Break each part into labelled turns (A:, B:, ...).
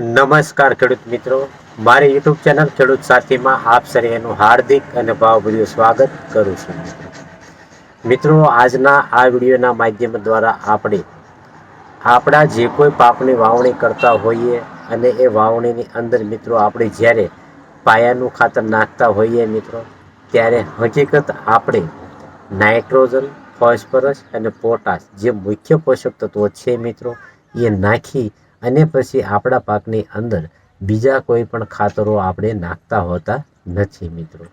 A: નમસ્કાર ખેડૂત મિત્રો મારી યુટ્યુબ ચેનલ ખેડૂત સાથીમાં આપ સર્વેનું હાર્દિક અને ભાવભર્યું સ્વાગત કરું છું મિત્રો. આજના આ વિડીયોના માધ્યમ દ્વારા આપણે આપણા જે કોઈ પાકની વાવણી કરતા હોઈએ અને એ વાવણીની અંદર મિત્રો આપણે જ્યારે પાયાનું ખાતર નાખતા હોઈએ મિત્રો, ત્યારે હકીકત આપણે નાઇટ્રોજન, ફોસ્ફરસ અને પોટાશ જે મુખ્ય પોષક તત્વો છે મિત્રો, એ નાખી અને પછી આપણા પાકની અંદર બીજા કોઈ પણ ખાતરો આપણે નાખતા હોતા નથી મિત્રો.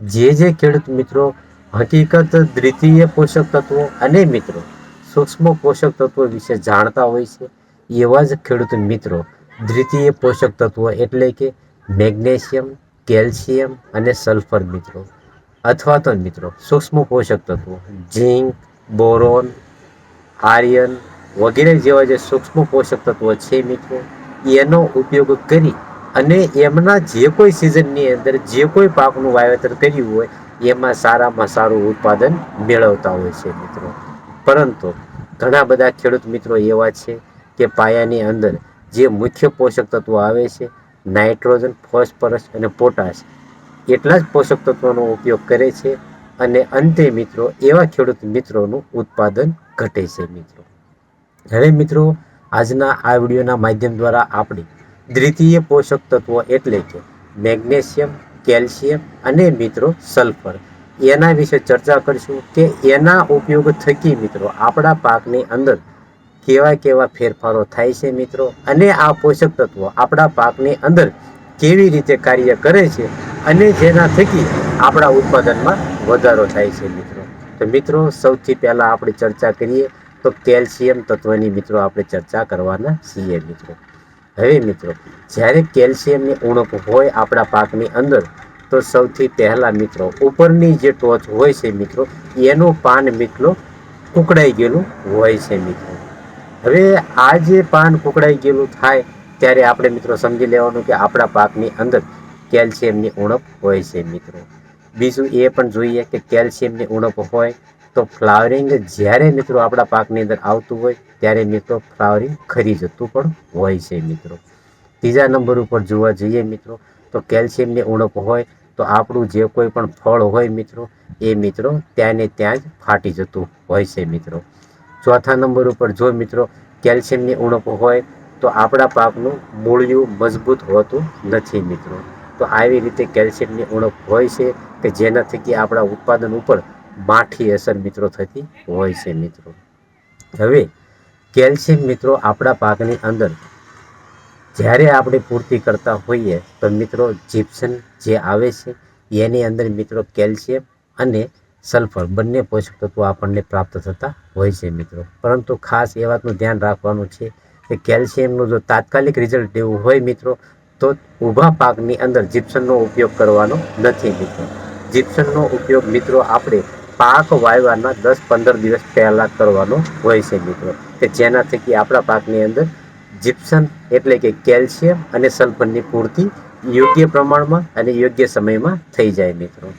A: જે જે ખેડૂત મિત્રો હકીકત દ્વિતીય પોષક તત્વો અને મિત્રો સૂક્ષ્મ પોષક તત્વો વિશે જાણતા હોય છે, એવા જ ખેડૂત મિત્રો દ્વિતીય પોષક તત્વો એટલે કે મેગ્નેશિયમ, કેલ્શિયમ અને સલ્ફર મિત્રો. અથવા તો મિત્રો સૂક્ષ્મ પોષક તત્વો, ઝીંક, બોરોન, આર્યન વગેરે જેવા જે સૂક્ષ્મ પોષક તત્વો છે મિત્રો, એનો ઉપયોગ કરી અને એમના જે કોઈ સિઝનની અંદર જે કોઈ પાકનું વાવેતર કર્યું હોય, એમાં સારામાં સારું ઉત્પાદન મેળવતા હોય છે મિત્રો. પરંતુ ઘણા બધા ખેડૂત મિત્રો એવા છે કે પાયાની અંદર જે મુખ્ય પોષક તત્વો આવે છે, નાઇટ્રોજન, ફોસ્ફરસ અને પોટાશ, એટલા જ પોષક તત્વોનો ઉપયોગ કરે છે અને અંતે મિત્રો એવા ખેડૂત મિત્રોનું ઉત્પાદન ઘટે છે મિત્રો. હવે મિત્રો, આજના આ વિડીયોના માધ્યમ દ્વારા આપણે દ્વિતીય પોષક તત્વો એટલે કે મેગ્નેશિયમ, કેલ્શિયમ અને મિત્રો સલ્ફર. એના વિશે ચર્ચા કરીશું કે એના ઉપયોગ થકી મિત્રો આપણા પાકની અંદર કેવા કેવા ફેરફારો થાય છે મિત્રો અને આ પોષક તત્વો આપણા પાકની અંદર કેવી રીતે કાર્ય કરે છે અને જેના થકી આપણા ઉત્પાદનમાં વધારો થાય છે મિત્રો. તો મિત્રો, સૌથી પહેલાં આપણે ચર્ચા કરીએ તો કેલ્શિયમ તત્વની મિત્રો આપણે ચર્ચા કરવાના છીએ મિત્રો. હવે મિત્રો, જ્યારે કેલ્શિયમની ઉણપ હોય આપણા પાકની અંદર, તો સૌથી પહેલાં મિત્રો, ઉપરની જે ટોચ હોય છે મિત્રો, એનું પાન મિત્રો કુકડાઈ ગયેલું હોય છે મિત્રો. હવે આ જે પાન કુકડાઈ ગયેલું થાય, ત્યારે આપણે મિત્રો સમજી લેવાનું કે આપણા પાકની અંદર કેલ્શિયમની ઉણપ હોય છે મિત્રો. બીજું એ પણ જોઈએ કે કેલ્શિયમની ઉણપ હોય તો ફ્લાવરિંગ જ્યારે મિત્રો આપણા પાકની અંદર આવતું હોય, ત્યારે મિત્રો ફ્લાવરિંગ ખરી જતું પણ હોય છે મિત્રો. ત્રીજા નંબર ઉપર જોવા જઈએ મિત્રો, તો કેલ્શિયમની ઉણપ હોય, તો આપણું જે કોઈ પણ ફળ હોય મિત્રો, એ મિત્રો ત્યાં ને ત્યાં જ ફાટી જતું હોય છે મિત્રો. ચોથા નંબર ઉપર જો મિત્રો કેલ્શિયમની ઉણપ હોય, તો આપણા પાકનું મૂળિયું મજબૂત હોતું નથી મિત્રો. તો આવી રીતે કેલ્શિયમની ઉણપ હોય છે, કે જેના થકી આપણા ઉત્પાદન ઉપર માઠી અસર મિત્રો થતી હોય છે મિત્રો. હવે કેલ્શિયમ મિત્રો આપણા પાકની અંદર જ્યારે આપણે પૂર્તિ કરતા હોઈએ તો મિત્રો જીપ્સન જે આવે છે, એની અંદર મિત્રો કેલ્શિયમ અને સલ્ફર બંને પોષક તત્વો આપણને પ્રાપ્ત થતા હોય છે મિત્રો. પરંતુ ખાસ એ વાતનું ધ્યાન રાખવાનું છે કે કેલ્શિયમનું જો તાત્કાલિક રિઝલ્ટ દેવું હોય મિત્રો, તો ઊભા પાકની અંદર જીપ્સનનો ઉપયોગ કરવાનો નથી મિત્રો. જીપ્સનનો ઉપયોગ મિત્રો આપણે પાક વાવવાના દસ પંદર દિવસ પહેલાં કરવાનો હોય છે મિત્રો. કે જેના થકી આપણા પાકની અંદર જીપ્સન એટલે કે કેલ્શિયમ અને સલ્ફરની પૂર્તિ યોગ્ય પ્રમાણમાં અને યોગ્ય સમયમાં થઈ જાય મિત્રો.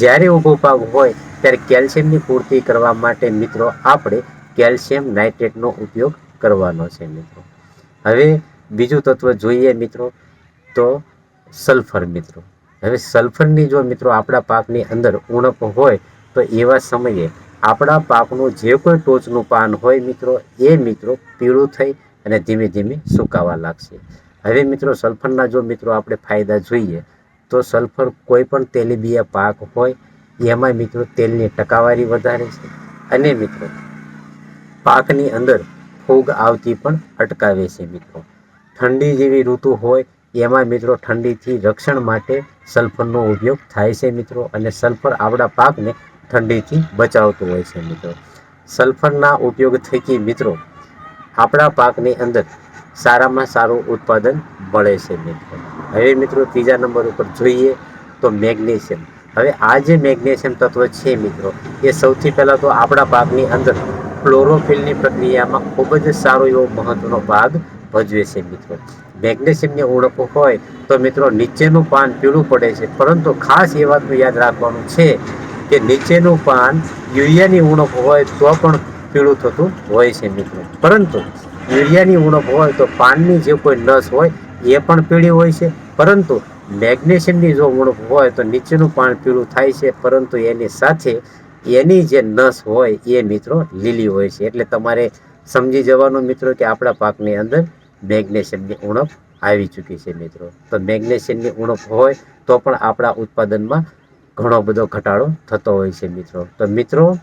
A: જ્યારે ઊભો પાક હોય ત્યારે કેલ્શિયમની પૂર્તિ કરવા માટે મિત્રો આપણે કેલ્શિયમ નાઇટ્રેટનો ઉપયોગ કરવાનો છે મિત્રો. હવે બીજું તત્વ જોઈએ મિત્રો તો સલ્ફર મિત્રો. હવે સલ્ફરની જો મિત્રો આપણા પાકની અંદર ઉણપ હોય તો એવા સમયે આપણા પાકનું જે કોઈ ટોચનું પાન હોય મિત્રો, એ મિત્રો પીળું થઈ અને ધીમે ધીમે સુકાવા લાગશે. હવે મિત્રો, સલ્ફરના જો મિત્રો આપણે ફાયદા જોઈએ, તો સલ્ફર કોઈ પણ તેલીબિયા પાક હોય એમાં મિત્રો તેલની ટકાવારી વધારે છે. અને મિત્રો, પાકની અંદર ફૂગ આવતી પણ અટકાવે છે મિત્રો. ઠંડી જેવી ઋતુ હોય એમાં મિત્રો ઠંડીથી રક્ષણ માટે સલ્ફરનો ઉપયોગ થાય છે મિત્રો. અને સલ્ફર આપણા પાકને ઠંડીથી બચાવતું હોય છે મિત્રો. સલ્ફરના ઉપયોગ થકી મિત્રો, આપણા પાકની અંદર સારામાં સારું ઉત્પાદન મળે છે મિત્રો. હવે મિત્રો ત્રીજા નંબર ઉપર જોઈએ તો મેગ્નેશિયમ. હવે આ જે મેગ્નેશિયમ તત્વ છે મિત્રો, એ સૌથી પહેલાં તો આપણા પાકની અંદર ક્લોરોફિલની પ્રક્રિયામાં ખૂબ જ સારો એવો મહત્વનો ભાગ ભજવે છે મિત્રો. મેગ્નેશિયમની ઓળખ હોય તો મિત્રો નીચેનું પાન પીળું પડે છે, પરંતુ ખાસ એ વાતનું યાદ રાખવાનું છે કે નીચેનું પાન યુરિયાની ઉણપ હોય તો પણ પીળું થતું હોય છે મિત્રો. પરંતુ યુરિયાની ઉણપ હોય તો પાનની જે કોઈ નસ હોય એ પણ પીળી હોય છે. પરંતુ મેગ્નેશિયમની જો ઉણપ હોય તો નીચેનું પાન પીળું થાય છે. પરંતુ એની સાથે એની જે નસ હોય એ મિત્રો લીલી હોય છે. એટલે તમારે સમજી જવાનું મિત્રો કે આપણા પાકની અંદર મેગ્નેશિયમની ઉણપ આવી ચૂકી છે મિત્રો. તો મેગ્નેશિયમની ઉણપ હોય તો પણ આપણા ઉત્પાદનમાં ઘણો બધો ઘટાડો થતો હોય છે મિત્રો. તો મિત્રો,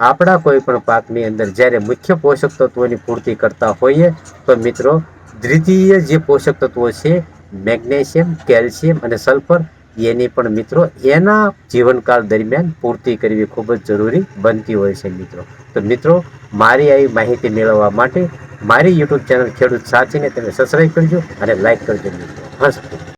A: આપણા કોઈ પણ પાકની અંદર જ્યારે મુખ્ય પોષક તત્વોની પૂર્તિ કરતા હોઈએ, તો મિત્રો, દ્વિતીય જે પોષક તત્વો છે, મેગ્નેશિયમ, કેલ્શિયમ અને સલ્ફર, એની પણ મિત્રો એના જીવનકાળ દરમિયાન પૂર્તિ કરવી ખૂબ જ જરૂરી બનતી હોય છે મિત્રો. તો મિત્રો, મારી આવી માહિતી મેળવવા માટે મારી યુટ્યુબ ચેનલ ખેડૂત સાથીને તમે સબસ્ક્રાઈબ કરજો અને લાઈક કરજો મિત્રો. હસ.